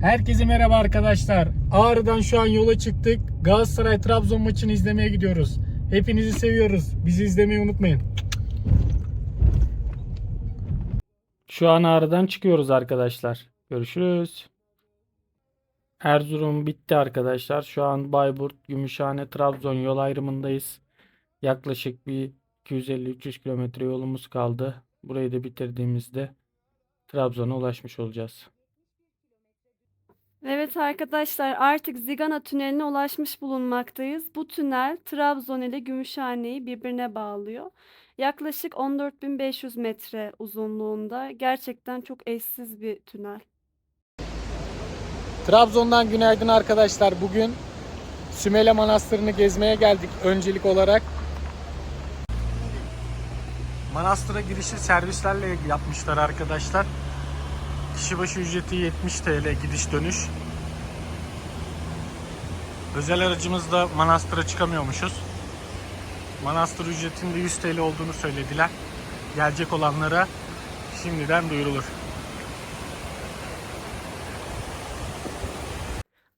Herkese merhaba arkadaşlar. Ağrı'dan şu an yola çıktık. Galatasaray Trabzon maçını izlemeye gidiyoruz. Hepinizi seviyoruz. Bizi izlemeyi unutmayın. Şu an Ağrı'dan çıkıyoruz arkadaşlar. Görüşürüz. Erzurum bitti arkadaşlar. Şu an Bayburt, Gümüşhane, Trabzon yol ayrımındayız. Yaklaşık bir 250-300 kilometre yolumuz kaldı. Burayı da bitirdiğimizde Trabzon'a ulaşmış olacağız. Evet arkadaşlar artık Zigana Tüneli'ne ulaşmış bulunmaktayız. Bu tünel Trabzon ile Gümüşhane'yi birbirine bağlıyor. Yaklaşık 14.500 metre uzunluğunda. Gerçekten çok eşsiz bir tünel. Trabzon'dan günaydın arkadaşlar. Bugün Sümele Manastırı'nı gezmeye geldik öncelik olarak. Manastıra girişi servislerle yapmışlar arkadaşlar. Kişi başı ücreti 70 TL gidiş dönüş. Özel aracımızla manastıra çıkamıyormuşuz. Manastır ücretinde 100 TL olduğunu söylediler. Gelecek olanlara şimdiden duyurulur.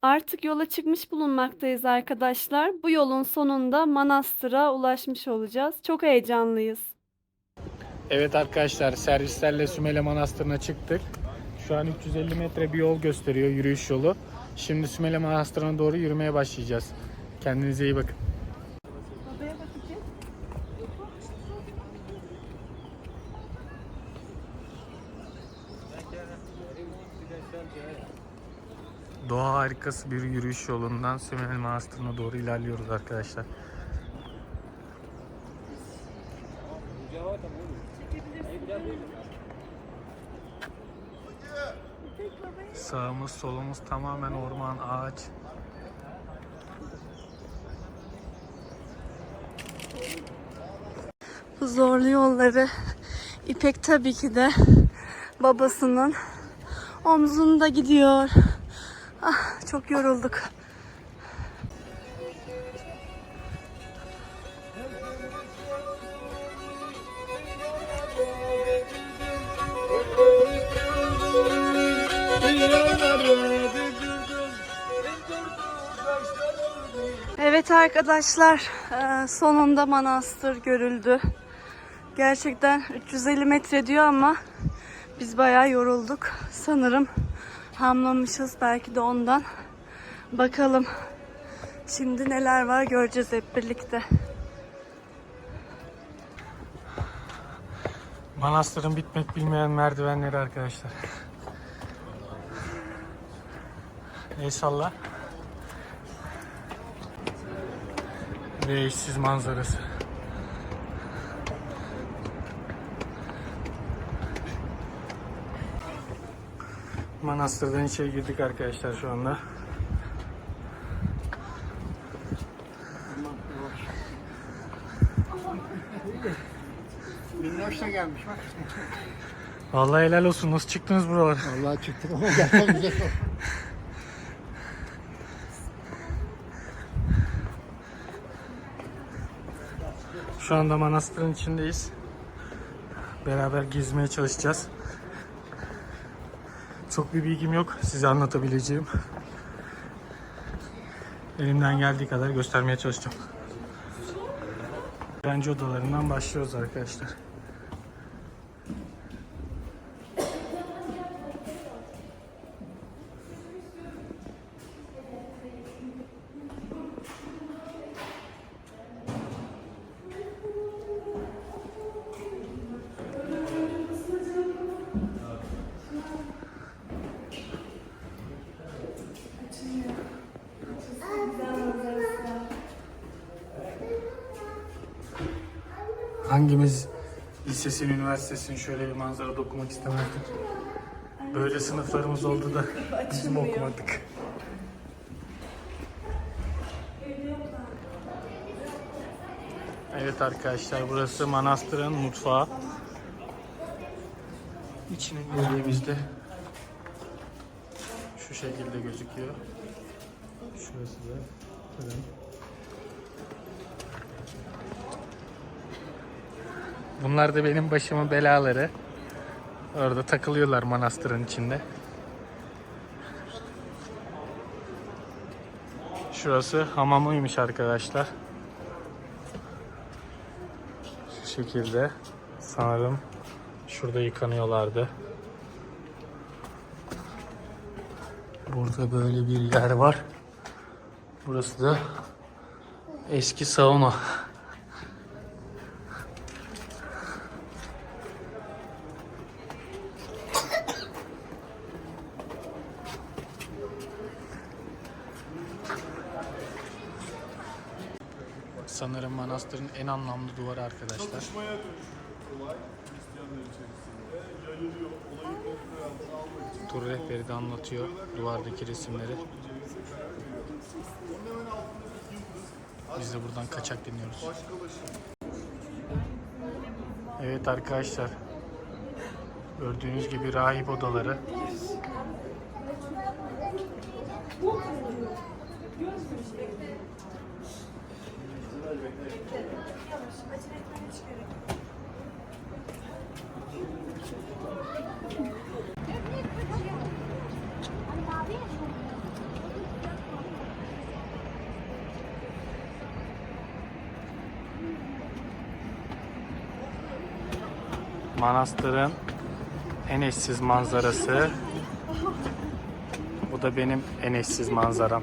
Artık yola çıkmış bulunmaktayız arkadaşlar. Bu yolun sonunda Manastır'a ulaşmış olacağız. Çok heyecanlıyız. Evet arkadaşlar servislerle Sümele Manastırı'na çıktık. Şu an 350 metre bir yol gösteriyor yürüyüş yolu. Şimdi Sümele Manastırı'na doğru yürümeye başlayacağız. Kendinize iyi bakın. Doğa harikası bir yürüyüş yolundan Sümele Manastırı'na doğru ilerliyoruz arkadaşlar. Sağımız solumuz tamamen orman, ağaç. Bu zorlu yolları İpek tabii ki de babasının omzunda gidiyor. Ah, çok yorulduk. Evet arkadaşlar, eee, sonunda manastır görüldü. Gerçekten 350 metre diyor ama biz bayağı yorulduk. Sanırım hamlamışız belki de ondan. Bakalım. Şimdi neler var göreceğiz hep birlikte. Manastırın bitmek bilmeyen merdivenleri arkadaşlar. Eyvallah. Ve eşsiz manzarası. Manastırdan içeri girdik arkadaşlar şu anda. Minnoş da gelmiş bak. Vallahi helal olsun. Nasıl çıktınız buralara? Vallahi ama gelmem güzel oldu. Şu anda manastırın içindeyiz. Beraber gezmeye çalışacağız. Çok bir bilgim yok size anlatabileceğim. Elimden geldiği kadar göstermeye çalışacağım. Öğrenci odalarından başlıyoruz arkadaşlar. Hangimiz lisesin, üniversitesin şöyle bir manzarada okumak istemezdik? Böyle sınıflarımız oldu da bizim okumadık. Evet arkadaşlar burası manastırın mutfağı. İçine girdiğimizde şu şekilde gözüküyor. Şurası da fırın. Bunlar da benim başımın belaları. Orada takılıyorlar manastırın içinde. Şurası hamamıymış arkadaşlar. Şu şekilde. Sanırım şurada yıkanıyorlardı. Burada böyle bir yer var. Burası da eski sauna. Sanırım manastırın en anlamlı duvarı arkadaşlar. Tur rehberi de anlatıyor duvardaki resimleri. Biz de buradan kaçak dinliyoruz. Evet arkadaşlar. Gördüğünüz gibi rahip odaları. Manastırın en eşsiz manzarası. Bu da benim en eşsiz manzaram.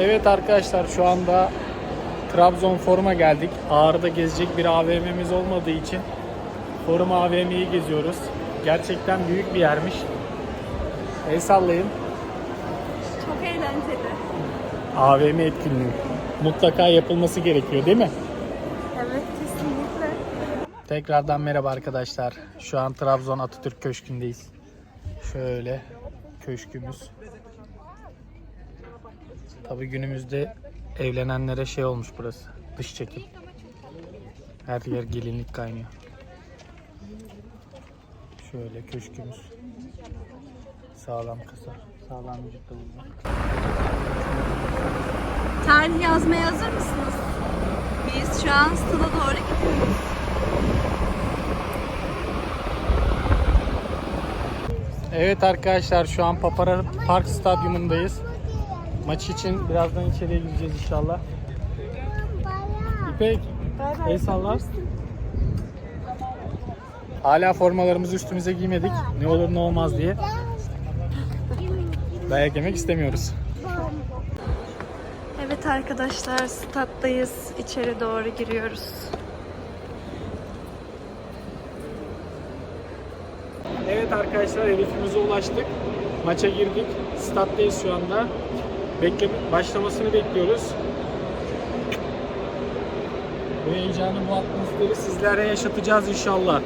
Evet arkadaşlar şu anda Trabzon Forum'a geldik. Ağrı'da gezecek bir AVM'miz olmadığı için Forum AVM'yi geziyoruz. Gerçekten büyük bir yermiş. El sallayın. Çok eğlenceli. AVM etkinliği. Mutlaka yapılması gerekiyor değil mi? Evet kesinlikle. Tekrardan merhaba arkadaşlar. Şu an Trabzon Atatürk Köşkü'ndeyiz. Şöyle köşkümüz. Tabi günümüzde evlenenlere şey olmuş burası. Dış çekim. Her yer gelinlik kaynıyor. Şöyle köşkümüz. Sağlam kasa. Sağlam vücut da burada. Tarih yazmaya hazır mısınız? Biz şu an stada doğru gidiyoruz. Evet arkadaşlar şu an Papara Park Stadyumundayız. Maç için birazdan içeriye gireceğiz inşallah. İpek, el salla. Hala formalarımızı üstümüze giymedik. Ne olur ne olmaz diye. Dayak yemek istemiyoruz. Evet arkadaşlar staddayız. İçeri doğru giriyoruz. Evet arkadaşlar hedefimize ulaştık. Maça girdik. Stat'tayız şu anda. Bekle başlamasını bekliyoruz. Bu heyecanı, bu atmosferi sizlere yaşatacağız inşallah.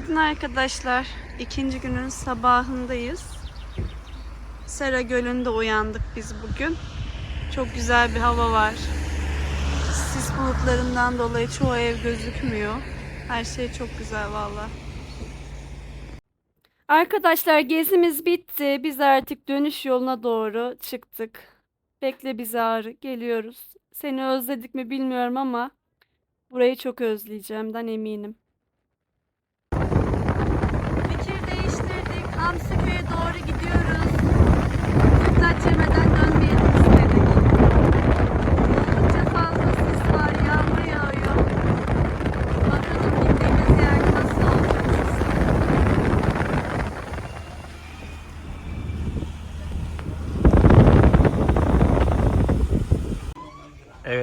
Günaydın arkadaşlar. İkinci günün sabahındayız. Sera Gölü'nde uyandık biz bugün. Çok güzel bir hava var. Sis bulutlarından dolayı çoğu ev gözükmüyor. Her şey çok güzel valla. Arkadaşlar gezimiz bitti. Biz artık dönüş yoluna doğru çıktık. Bekle bizi Ağrı. Geliyoruz. Seni özledik mi bilmiyorum ama burayı çok özleyeceğimden eminim. Fikir değiştirdik. Hamsiköy'e doğru gidiyoruz. Kırktaç yemeden dönmeyelim istedik. Oldukça fazla sis var. Yağmur yağıyor. Bakalım gittiğimiz yer nasıl olacak.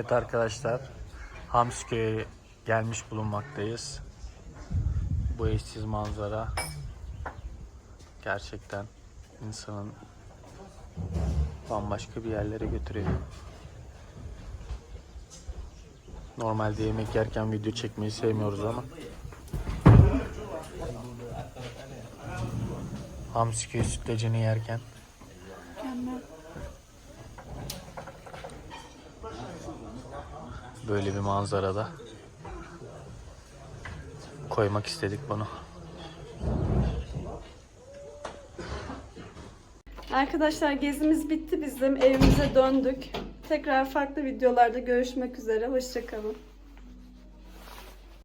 Evet arkadaşlar, Hamsköy'e gelmiş bulunmaktayız. Bu eşsiz manzara gerçekten insanın bambaşka bir yerlere götürüyor. Normalde yemek yerken video çekmeyi sevmiyoruz ama Hamsiköy sütlacını yerken böyle bir manzarada koymak istedik bunu. Arkadaşlar gezimiz bitti bizim. Evimize döndük. Tekrar farklı videolarda görüşmek üzere. Hoşçakalın.